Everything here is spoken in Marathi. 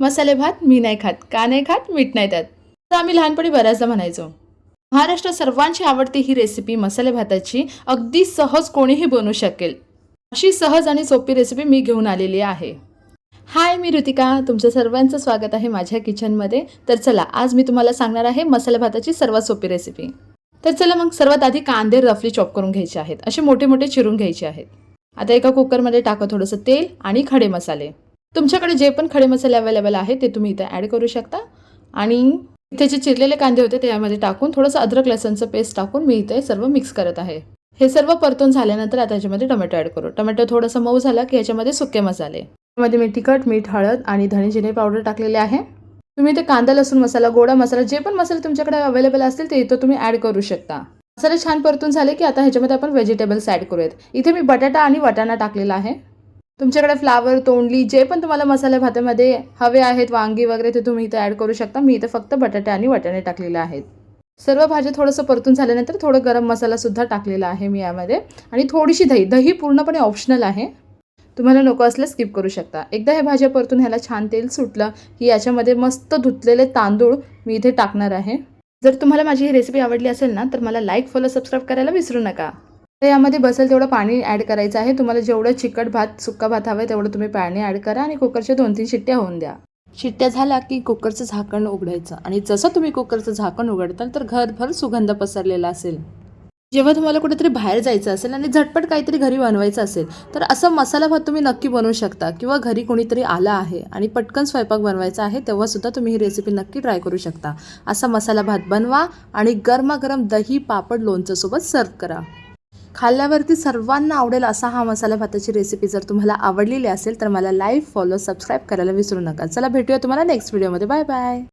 मसाले भात मी नाही खात का नाही खात मीठ नाही त्यात. तर आम्ही लहानपणी बऱ्याचदा म्हणायचो महाराष्ट्रात सर्वांची आवडती ही रेसिपी मसाले भाताची अगदी सहज कोणीही बनवू शकेल. अशी सहज आणि सोपी रेसिपी मी घेऊन आलेली आहे. हाय मी ऋतिका. तुमचं सर्वांचं स्वागत आहे माझ्या किचनमध्ये तर चला आज मी तुम्हाला सांगणार आहे मसाले भाताची सर्वात सोपी रेसिपी तर चला मग सर्वात आधी कांदे रफली चॉप करून घ्यायचे आहेत. असे मोठे मोठे चिरून घ्यायचे आहेत. आता एका कुकरमध्ये टाका थोडंसं तेल आणि खडे मसाले. तुमच्याकडे जे पण खडे मसाले अवेलेबल आहेत ते तुम्ही इथे ॲड करू शकता. आणि इथे जे चिरलेले कांदे होते ते यामध्ये टाकून थोडंसं अद्रक लसणचं पेस्ट टाकून मी इथे सर्व मिक्स करत आहे. हे सर्व परतून झाल्यानंतर आता याच्यामध्ये टोमॅटो ॲड करू. टोमॅटो थोडंसं मऊ झाला की याच्यामध्ये सुके मसाले. त्यामध्ये मी तिखट मीठ हळद आणि धणे जिरे पावडर टाकलेले आहे. तुम्ही इथे कांदा लसूण मसाला गोडा मसाला जे पण मसाले तुमच्याकडे अवेलेबल असतील ते इथं तुम्ही ॲड करू शकता. मसाले छान परतून झाले की आता ह्याच्यामध्ये आपण व्हेजिटेबल्स ॲड करूयात. इथे मी बटाटा आणि वाटाणा टाकलेला आहे. तुमच्याकडे फ्लावर तोंडली जे पण तुम्हाला मसाले भातामध्ये हवे आहेत वांगी वगैरे ते तुम्ही इथं ॲड करू शकता. मी इथं फक्त बटाटे आणि वाटाणे टाकलेले आहेत. सर्व भाज्या थोडंसं परतून झाल्यानंतर थोडं गरम मसालासुद्धा टाकलेला आहे मी यामध्ये. आणि थोडीशी दही दही पूर्णपणे ऑप्शनल आहे. तुम्हाला नको असल्यास स्किप करू शकता. एकदा हे भाज्या परतून ह्याला छान तेल सुटलं की याच्यामध्ये मस्त धुतलेले तांदूळ मी इथे टाकणार आहे. जर तुम्हाला माझी ही रेसिपी आवडली असेल ना तर मला लाईक फॉलो सबस्क्राईब करायला विसरू नका. तर यामध्ये बसेल तेवढं पाणी ॲड करायचं आहे. तुम्हाला जेवढं चिकट भात सुक्का भात हवं आहे तेवढं तुम्ही पाणी ॲड करा आणि कुकरच्या दोन तीन शिट्ट्या होऊन द्या. शिट्ट्या झाल्या की कुकरचं झाकण उघडायचं. आणि जसं तुम्ही कुकरचं झाकण उघडताल तर घरभर सुगंध पसरलेला असेल. जेव्हा तुम्हाला कुठेतरी बाहेर जायचं असेल आणि झटपट काहीतरी घरी बनवायचं असेल तर असं मसाला भात तुम्ही नक्की बनवू शकता किंवा घरी कोणीतरी आला आहे आणि पटकन स्वयंपाक बनवायचा आहे तेव्हासुद्धा तुम्ही ही रेसिपी नक्की ट्राय करू शकता. असा मसाला भात बनवा आणि गरमागरम दही पापड लोणचंसोबत सर्व करा. खाल्ल्यावरती सर्वांना आवडेल असा हा मसाला भाताची रेसिपी जर तुम्हाला आवडलेली असेल तर मला लाईव्ह फॉलो सबस्क्राईब करायला विसरू नका. चला भेटूया तुम्हाला नेक्स्ट व्हिडिओमध्ये बाय बाय